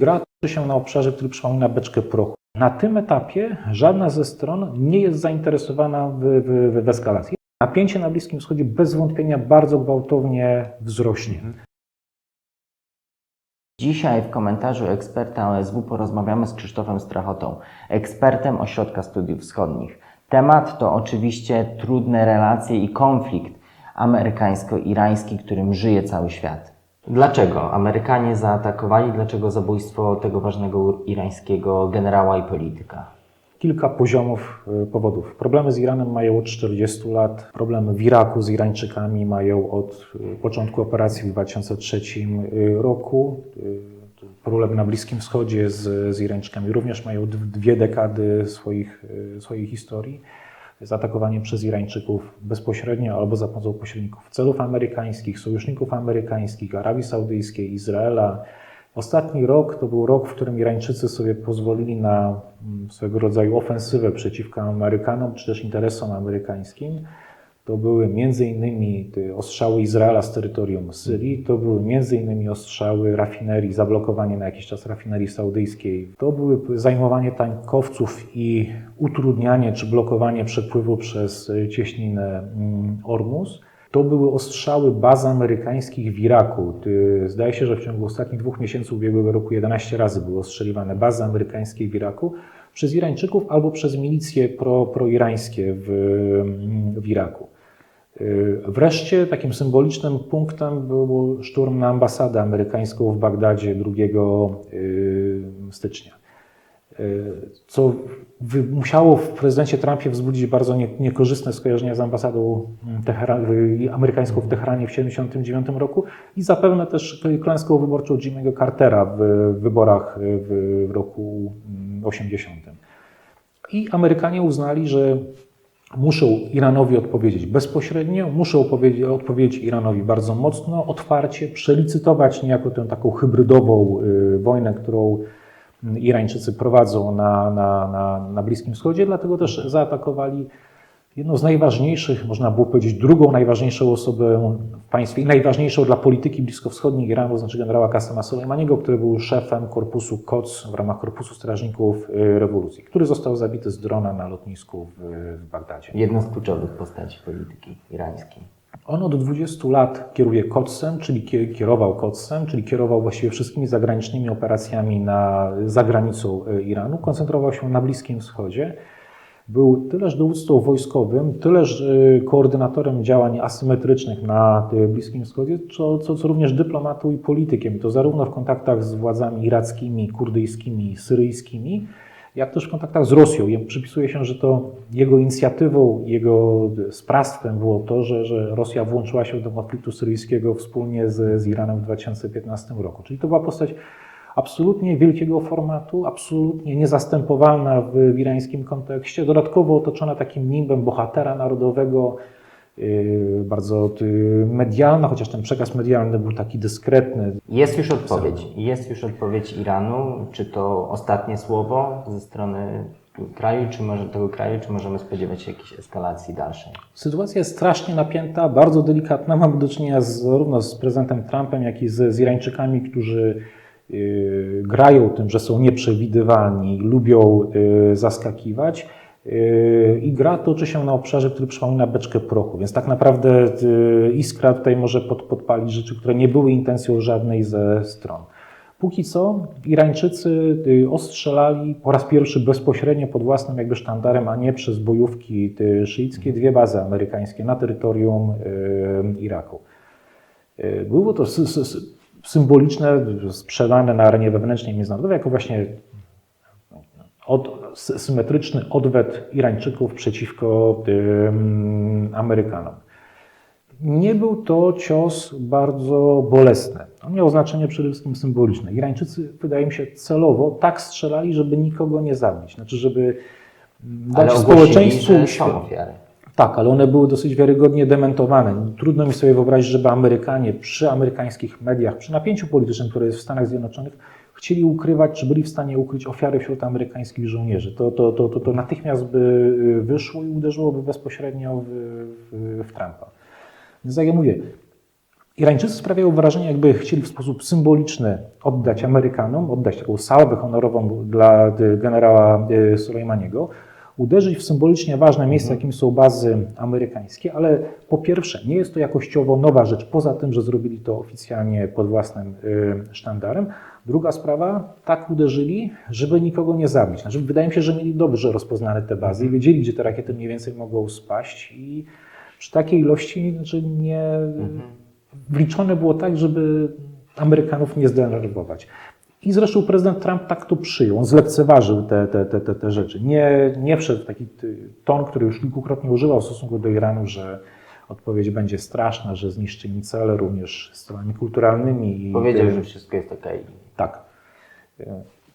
Gra toczy się na obszarze, który przypomina beczkę prochu. Na tym etapie żadna ze stron nie jest zainteresowana w, w, w eskalacji. Napięcie na Bliskim Wschodzie bez wątpienia bardzo gwałtownie wzrośnie. Dzisiaj w komentarzu eksperta OSW porozmawiamy z Krzysztofem Strachotą, ekspertem Ośrodka Studiów Wschodnich. Temat to oczywiście trudne relacje i konflikt amerykańsko-irański, którym żyje cały świat. Dlaczego Amerykanie zaatakowali? Dlaczego zabójstwo tego ważnego irańskiego generała i polityka? Kilka poziomów y, powodów. Problemy z Iranem mają od 40 lat, problemy w Iraku z Irańczykami mają od y, początku operacji w 2003 y, roku. Problemy na Bliskim Wschodzie z, z Irańczykami również mają dwie dekady swoich, swojej historii. Zaatakowanie przez Irańczyków bezpośrednio albo za pomocą pośredników celów amerykańskich, sojuszników amerykańskich, Arabii Saudyjskiej, Izraela. Ostatni rok to był rok, w którym Irańczycy sobie pozwolili na mm, swego rodzaju ofensywę przeciwko Amerykanom, czy też interesom amerykańskim. To były te ostrzały Izraela z terytorium Syrii, to były innymi ostrzały rafinerii, zablokowanie na jakiś czas rafinerii saudyjskiej. To były zajmowanie tankowców i utrudnianie czy blokowanie przepływu przez cieśninę mm, Ormus. To były ostrzały baz amerykańskich w Iraku. Zdaje się, że w ciągu ostatnich dwóch miesięcy ubiegłego roku 11 razy były ostrzeliwane bazy amerykańskie w Iraku przez Irańczyków albo przez milicje pro, proirańskie w, w Iraku. Y, Wreszcie takim symbolicznym punktem był szturm na ambasadę amerykańską w Bagdadzie 2 y, stycznia. Y, Co musiało w prezydencie Trumpie wzbudzić bardzo nie, niekorzystne skojarzenia z ambasadą y, amerykańską w Teheranie w 1979 roku i zapewne też klęską wyborczą Jimmy'ego Cartera w wyborach w, roku mm, 80. I Amerykanie uznali, że muszą Iranowi odpowiedzieć bezpośrednio, muszą odpowiedzieć, Iranowi bardzo mocno, otwarcie, przelicytować niejako tę taką hybrydową y, wojnę, którą Irańczycy prowadzą na, na, na, na Bliskim Wschodzie, dlatego też zaatakowali jedną z najważniejszych, można było powiedzieć drugą najważniejszą osobę w państwie i najważniejszą dla polityki bliskowschodniej Iranu, znaczy generała Kasema Soleimaniego, który był szefem korpusu KOC w ramach Korpusu Strażników y, Rewolucji, który został zabity z drona na lotnisku w, Bagdadzie. Jedna z kluczowych postaci polityki irańskiej. On od 20 lat kieruje KOC-em, czyli kie- kierował KOC-em, czyli kierował właściwie wszystkimi zagranicznymi operacjami na, za granicą y, Iranu. Koncentrował się na Bliskim Wschodzie. Był tyleż dowódcą wojskowym, tyleż y, koordynatorem działań asymetrycznych na Bliskim Wschodzie, co, co, co również dyplomatą i politykiem. To zarówno w kontaktach z władzami irackimi, kurdyjskimi, syryjskimi, jak też w kontaktach z Rosją. Jem Przypisuje się, że to jego inicjatywą, jego sprawstwem było to, że, że Rosja włączyła się do konfliktu syryjskiego wspólnie z, z Iranem w 2015 roku. Czyli to była postać absolutnie wielkiego formatu, absolutnie niezastępowalna w, w irańskim kontekście, dodatkowo otoczona takim nimbem bohatera narodowego, yy, bardzo medialna, chociaż ten przekaz medialny był taki dyskretny, Jest już odpowiedź. Jest już odpowiedź Iranu. Czy to ostatnie słowo ze strony kraju, czy może tego kraju, czy możemy spodziewać się jakiejś eskalacji dalszej? Sytuacja jest strasznie napięta, bardzo delikatna. Mamy do czynienia z, zarówno z prezydentem Trumpem, jak i z, z Irańczykami, którzy grają tym, że są nieprzewidywalni, lubią yy, zaskakiwać. Yy, I gra toczy się na obszarze, który przypomina beczkę prochu, więc tak naprawdę iskra tutaj może pod, podpalić rzeczy, które nie były intencją żadnej ze stron. Póki co Irańczycy y, ostrzelali po raz pierwszy bezpośrednio pod własnym jakby sztandarem, a nie przez bojówki y, szyickie, dwie bazy amerykańskie na terytorium y, Iraku. Y, Było to symboliczne, sprzedane na arenie wewnętrznej i międzynarodowej jako właśnie od, sy- symetryczny odwet Irańczyków przeciwko ym, Amerykanom. Nie był to cios bardzo bolesny. On miał znaczenie przede wszystkim symboliczne. Irańczycy, wydaje mi się, celowo tak strzelali, żeby nikogo nie zabić. Znaczy, żeby mm, Ale dać ogłosili, tak, ale one były dosyć wiarygodnie dementowane. Trudno mi sobie wyobrazić, żeby Amerykanie przy amerykańskich mediach, przy napięciu politycznym, które jest w Stanach Zjednoczonych, chcieli ukrywać, czy byli w stanie ukryć ofiary wśród amerykańskich żołnierzy. To, to, to, to, to natychmiast by y, wyszło i uderzyło bezpośrednio w, w, w Trumpa. Więc tak jak mówię, Irańczycy sprawiają wrażenie, jakby chcieli w sposób symboliczny oddać Amerykanom, oddać taką salwę honorową dla y, generała y, Soleimaniego, uderzyć w symbolicznie ważne miejsca, jakim są bazy amerykańskie, ale po pierwsze, nie jest to jakościowo nowa rzecz, poza tym, że zrobili to oficjalnie pod własnym y, sztandarem. Druga sprawa, tak uderzyli, żeby nikogo nie zabić. Znaczy, wydaje mi się, że mieli dobrze rozpoznane te bazy i wiedzieli, gdzie te rakiety mniej więcej mogą spaść i przy takiej ilości znaczy nie wliczone było tak, żeby Amerykanów nie zdenerwować. I zresztą prezydent Trump tak to przyjął, on zlekceważył te, te, te, te, te rzeczy. Nie, nie wszedł w taki ton, który już kilkukrotnie używał w stosunku do Iranu, że odpowiedź będzie straszna, że zniszczy im cele również stronami kulturalnymi. I Powiedział, te- że wszystko jest okej. tak.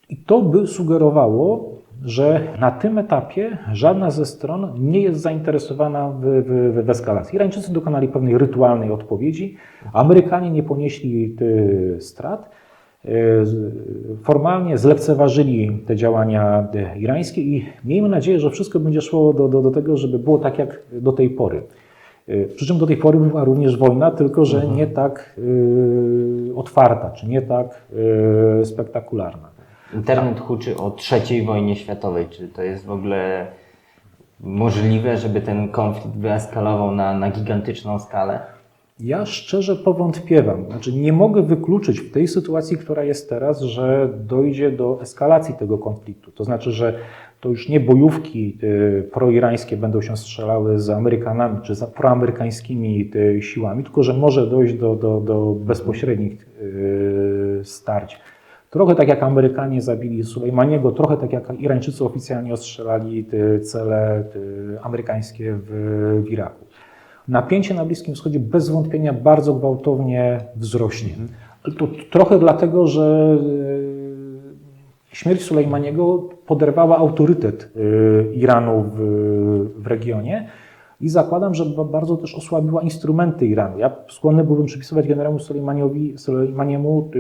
I to by sugerowało, że na tym etapie żadna ze stron nie jest zainteresowana w, w, w eskalacji. Irańczycy dokonali pewnej rytualnej odpowiedzi, Amerykanie nie ponieśli y, strat. Y, Formalnie zlekceważyli te działania irańskie i miejmy nadzieję, że wszystko będzie szło do, do, do tego, żeby było tak jak do tej pory. Y, Przy czym do tej pory była również wojna, tylko że nie tak y, otwarta, czy nie tak y, spektakularna. Internet huczy o trzeciej wojnie światowej. Czy to jest w ogóle możliwe, żeby ten konflikt wyeskalował na, na gigantyczną skalę? Ja szczerze powątpiewam. Znaczy, nie mogę wykluczyć w tej sytuacji, która jest teraz, że dojdzie do eskalacji tego konfliktu. To znaczy, że to już nie bojówki y, proirańskie będą się strzelały z Amerykanami czy za proamerykańskimi y, siłami, tylko że może dojść do, do, do bezpośrednich y, starć. Trochę tak jak Amerykanie zabili Sulejmaniego, trochę tak jak Irańczycy oficjalnie ostrzelali cele amerykańskie w, w Iraku. Napięcie na Bliskim Wschodzie bez wątpienia bardzo gwałtownie wzrośnie. To trochę dlatego, że e, śmierć Sulejmaniego poderwała autorytet e, Iranu w, w regionie i zakładam, że ba- bardzo też osłabiła instrumenty Iranu. Ja skłonny byłbym przypisywać generałowi Sulejmaniowi, Sulejmaniemu e,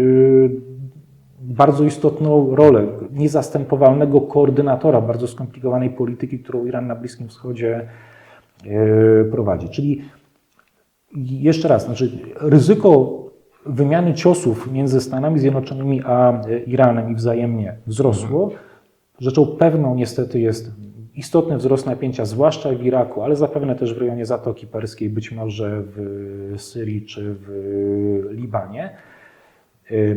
bardzo istotną rolę niezastępowalnego koordynatora bardzo skomplikowanej polityki, którą Iran na Bliskim Wschodzie prowadzi. Czyli jeszcze raz, znaczy ryzyko wymiany ciosów między Stanami Zjednoczonymi a e, Iranem i wzajemnie wzrosło. Rzeczą pewną niestety jest istotny wzrost napięcia, zwłaszcza w Iraku, ale zapewne też w rejonie Zatoki Perskiej, być może w Syrii czy w Libanie.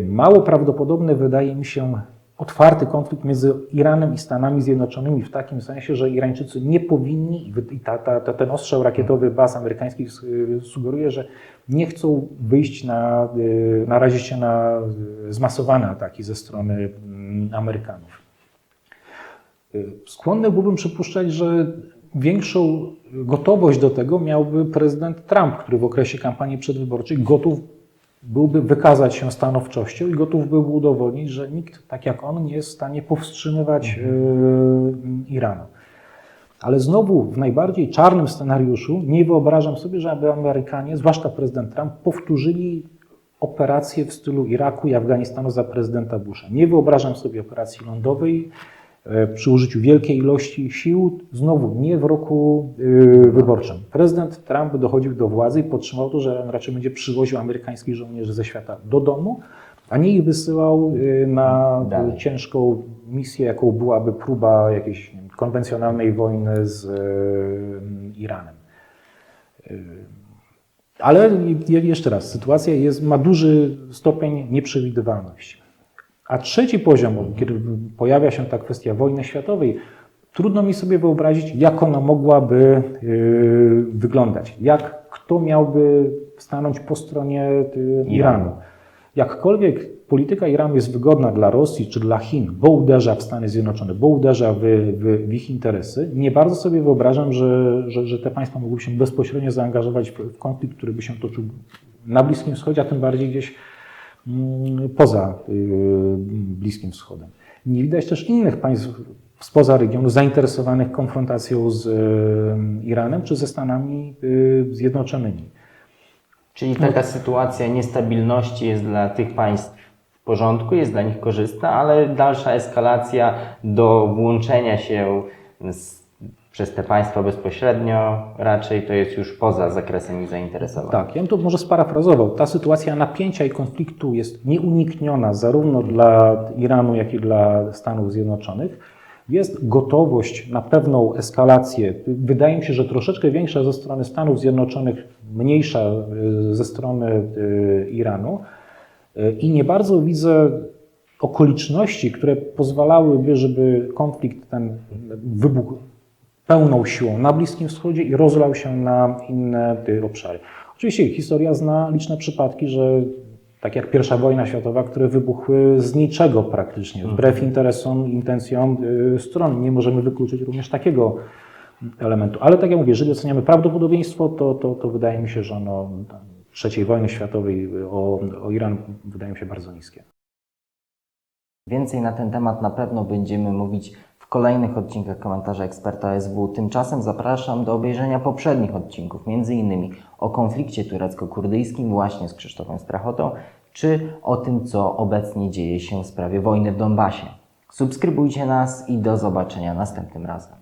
Mało prawdopodobny wydaje mi się otwarty konflikt między Iranem i Stanami Zjednoczonymi w takim sensie, że Irańczycy nie powinni, i ta, ta, ta, ten ostrzał rakietowy baz amerykańskich sugeruje, że nie chcą wyjść na, y, narazić się na y, zmasowane ataki ze strony mm, Amerykanów. Y, Skłonny byłbym przypuszczać, że większą gotowość do tego miałby prezydent Trump, który w okresie kampanii przedwyborczej gotów byłby wykazać się stanowczością i gotów byłby udowodnić, że nikt tak jak on nie jest w stanie powstrzymywać y, Iranu. Ale znowu w najbardziej czarnym scenariuszu nie wyobrażam sobie, żeby Amerykanie, zwłaszcza prezydent Trump, powtórzyli operację w stylu Iraku i Afganistanu za prezydenta Busha. Nie wyobrażam sobie operacji lądowej przy użyciu wielkiej ilości sił, znowu nie w roku y, wyborczym. Prezydent Trump dochodził do władzy i podtrzymał to, że raczej będzie przywoził amerykańskich żołnierzy ze świata do domu, a nie ich wysyłał y, na Dalej. ciężką misję, jaką byłaby próba jakiejś wiem, konwencjonalnej wojny z Iranem. Ale je- jeszcze raz, sytuacja jest, ma duży stopień nieprzewidywalności. A trzeci poziom, kiedy pojawia się ta kwestia wojny światowej, trudno mi sobie wyobrazić, jak ona mogłaby y, wyglądać. Jak kto miałby stanąć po stronie y, Iranu. Jakkolwiek polityka Iranu jest wygodna dla Rosji czy dla Chin, bo uderza w Stany Zjednoczone, bo uderza w, w, w ich interesy, nie bardzo sobie wyobrażam, że, że, że te państwa mogłyby się bezpośrednio zaangażować w, konflikt, który by się toczył na Bliskim Wschodzie, a tym bardziej gdzieś poza y, Bliskim Wschodem. Nie widać też innych państw spoza regionu zainteresowanych konfrontacją z y, Iranem czy ze Stanami y, Zjednoczonymi. Czyli taka sytuacja niestabilności jest dla tych państw w porządku, jest dla nich korzystna, ale dalsza eskalacja do włączenia się z przez te państwa bezpośrednio, raczej to jest już poza zakresem ich zainteresowań. Tak, ja bym to może sparafrazował. Ta sytuacja napięcia i konfliktu jest nieunikniona zarówno dla Iranu, jak i dla Stanów Zjednoczonych. Jest gotowość na pewną eskalację. Wydaje mi się, że troszeczkę większa ze strony Stanów Zjednoczonych, mniejsza y, ze strony y, Iranu. Y, I nie bardzo widzę okoliczności, które pozwalałyby, żeby konflikt ten wybuchł pełną siłą na Bliskim Wschodzie i rozlał się na inne obszary. Oczywiście historia zna liczne przypadki, że tak jak pierwsza wojna światowa, które wybuchły z niczego praktycznie, wbrew interesom, intencjom y, stron. Nie możemy wykluczyć również takiego elementu. Ale tak jak mówię, jeżeli oceniamy prawdopodobieństwo, to, to, to wydaje mi się, że ono trzeciej wojny światowej y, o, o Iran wydaje mi się bardzo niskie. Więcej na ten temat na pewno będziemy mówić w kolejnych odcinkach komentarza eksperta SW. Tymczasem zapraszam do obejrzenia poprzednich odcinków, m.in. o konflikcie turecko-kurdyjskim właśnie z Krzysztofem Strachotą, czy o tym, co obecnie dzieje się w sprawie wojny w Donbasie. Subskrybujcie nas i do zobaczenia następnym razem.